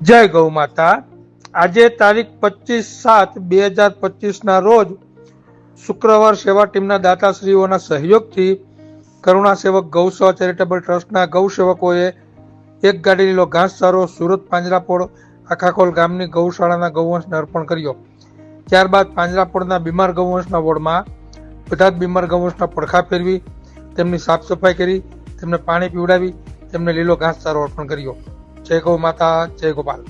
જય ગૌ માતા. આજે તારીખ પચીસ સાત બે હજાર પચીસના રોજ શુક્રવાર સેવા ટીમના દાતાશ્રીઓના સહયોગથી કરુણા સેવક ગૌસેવા ચેરિટેબલ ટ્રસ્ટના ગૌસેવકોએ એક ગાડી લીલો ઘાસચારો સુરત પાંજરાપોળ આખાખોલ ગામની ગૌશાળાના ગૌવંશને અર્પણ કર્યો. ત્યારબાદ પાંજરાપોળના બીમાર ગૌવંશના વોર્ડમાં બધા જ બીમાર ગૌવંશના પડખા ફેરવી, તેમની સાફ સફાઈ કરી, તેમને પાણી પીવડાવી, તેમને લીલો ઘાસચારો અર્પણ કર્યો. જય ગૌ માતા જય ગોપાલ